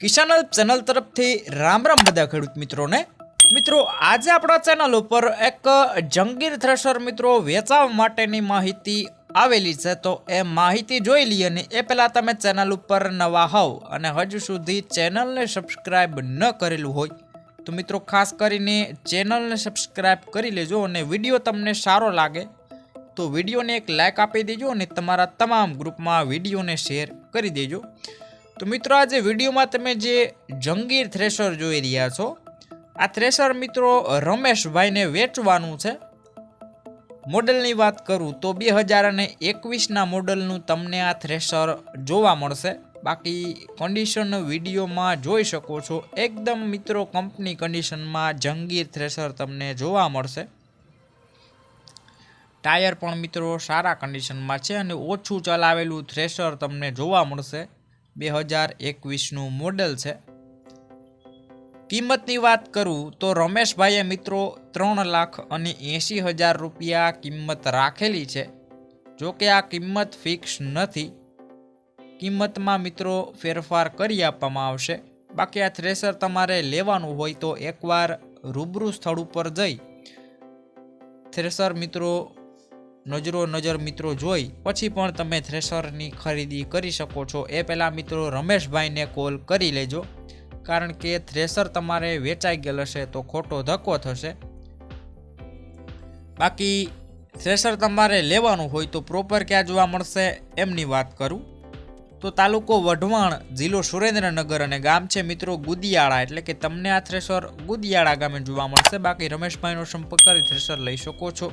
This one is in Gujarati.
કિસાન ચેનલ તરફથી રામ રામ બધા ખેડૂત મિત્રોને. મિત્રો, આજે આપણા ચેનલ ઉપર એક જંગીર થ્રેશર મિત્રો વેચાવા માટેની માહિતી આવેલી છે. તો એ માહિતી જોઈ લઈએ ને એ પહેલાં તમે ચેનલ ઉપર નવા હોવ અને હજુ સુધી ચેનલને સબસ્ક્રાઈબ ન કરેલું હોય, તો મિત્રો ખાસ કરીને ચેનલને સબસ્ક્રાઈબ કરી લેજો અને વીડિયો તમને સારો લાગે, તો વિડીયોને એક લાઇક આપી દેજો અને તમારા તમામ ગ્રુપમાં વિડીયોને શેર કરી દેજો. તો મિત્રો, આજે વિડીયોમાં તમે જે જંગીર થ્રેશર જોઈ રહ્યા છો, આ થ્રેશર મિત્રો રમેશભાઈને વેચવાનું છે. મોડલની વાત કરું તો બે હજાર અને એકવીસના મોડલનું તમને આ થ્રેશર જોવા મળશે. બાકી કન્ડિશન વિડીયોમાં જોઈ શકો છો, એકદમ મિત્રો કંપની કન્ડિશનમાં જંગીર થ્રેશર તમને જોવા મળશે. ટાયર પણ મિત્રો સારા કન્ડિશનમાં છે અને ઓછું ચલાવેલું થ્રેશર તમને જોવા મળશે. બે હજાર એકવીસનું મોડલ છે. કિંમતની વાત કરું તો રમેશભાઈએ મિત્રો ત્રણ લાખ અને એંશી હજાર રૂપિયા કિંમત રાખેલી છે. જો કે આ કિંમત ફિક્સ નથી. કિંમતમાં મિત્રો ફેરફાર કરી આપવામાં આવશે. બાકી આ થ્રેસર તમારે લેવાનું હોય તો એકવાર રૂબરૂ સ્થળ ઉપર જઈ. થ્રેસર મિત્રો નજરો નજર મિત્રો જોઈ, પછી પણ તમે થ્રેસરની ખરીદી કરી શકો છો. એ પહેલાં મિત્રો રમેશભાઈને કોલ કરી લેજો, કારણ કે થ્રેસર તમારે વેચાઈ ગયેલ હશે તો ખોટો ધક્કો થશે. બાકી થ્રેસર તમારે લેવાનું હોય તો પ્રોપર ક્યાં જોવા મળશે એમની વાત કરું. તો તાલુકો વઢવાણ જિલ્લો સુરેન્દ્રનગર અને ગામ છે મિત્રો ગુદિયાળા, એટલે કે તમને આ થ્રેસર ગુદિયાળા ગામે જોવા મળશે. બાકી રમેશભાઈનો સંપર્ક કરી થ્રેશર લઈ શકો છો.